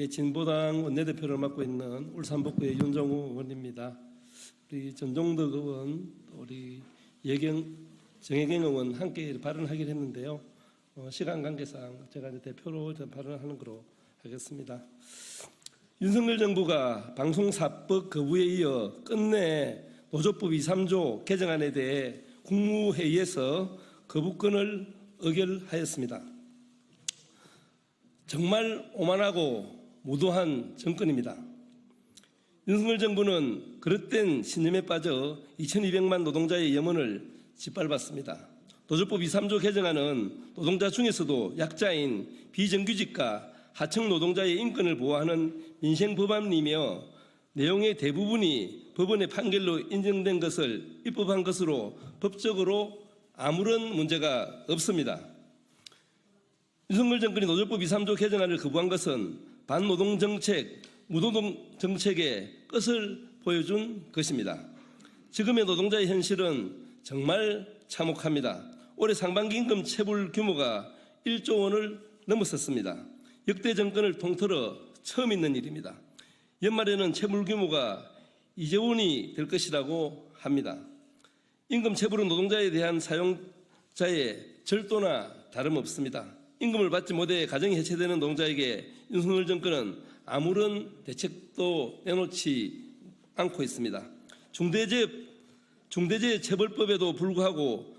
예, 진보당 원내대표를 맡고 있는 울산북구의 윤정우 의원입니다. 우리 전종덕 의원, 또 우리 예경, 정혜경 의원 함께 발언하기로 했는데요. 어, 시간 관계상 제가 이제 대표로 좀 발언하는 거로 하겠습니다. 윤석열 정부가 방송사법 거부에 이어 끝내 노조법 2, 3조 개정안에 대해 국무회의에서 거부권을 의결하였습니다. 정말 오만하고 무도한 정권입니다. 윤석열 정부는 그릇된 신념에 빠져 2200만 노동자의 염원을 짓밟았습니다. 노조법 2, 3조 개정안은 노동자 중에서도 약자인 비정규직과 하청 노동자의 인권을 보호하는 민생 법안이며 내용의 대부분이 법원의 판결로 인정된 것을 입법한 것으로 법적으로 아무런 문제가 없습니다. 윤석열 정권이 노조법 2, 3조 개정안을 거부한 것은 반노동 정책, 무노동 정책의 끝을 보여준 것입니다. 지금의 노동자의 현실은 정말 참혹합니다. 올해 상반기 임금 체불 규모가 1조 원을 넘었었습니다. 역대 정권을 통틀어 처음 있는 일입니다. 연말에는 체불 규모가 2조 원이 될 것이라고 합니다. 임금 체불은 노동자에 대한 사용자의 절도나 다름없습니다. 임금을 받지 못해 가정이 해체되는 노동자에게 윤석열 정권은 아무런 대책도 내놓지 않고 있습니다. 중대재해, 중대재해처벌법에도 불구하고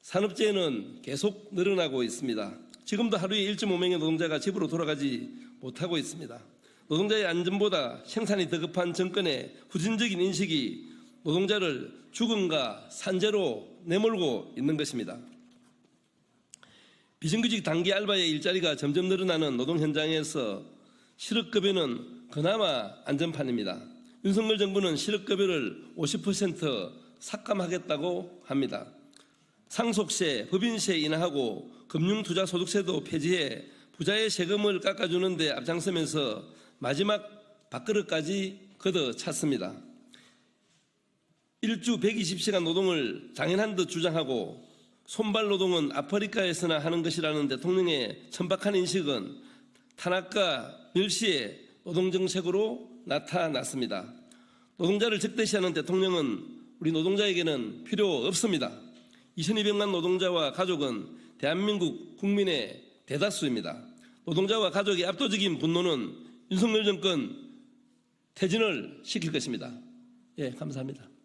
산업재해는 계속 늘어나고 있습니다. 지금도 하루에 1.5명의 노동자가 집으로 돌아가지 못하고 있습니다. 노동자의 안전보다 생산이 더 급한 정권의 후진적인 인식이 노동자를 죽음과 산재로 내몰고 있는 것입니다. 비정규직 단기 알바의 일자리가 점점 늘어나는 노동 현장에서 실업급여는 그나마 안전판입니다. 윤석열 정부는 실업급여를 50% 삭감하겠다고 합니다. 상속세, 법인세 인하하고 금융투자소득세도 폐지해 부자의 세금을 깎아주는데 앞장서면서 마지막 밥그릇까지 걷어 찼습니다. 일주 120시간 노동을 당연한 듯 주장하고 손발 노동은 아프리카에서나 하는 것이라는 대통령의 천박한 인식은 탄압과 멸시의 노동 정책으로 나타났습니다. 노동자를 적대시하는 대통령은 우리 노동자에게는 필요 없습니다. 2200만 노동자와 가족은 대한민국 국민의 대다수입니다. 노동자와 가족의 압도적인 분노는 윤석열 정권 퇴진을 시킬 것입니다. 예, 감사합니다.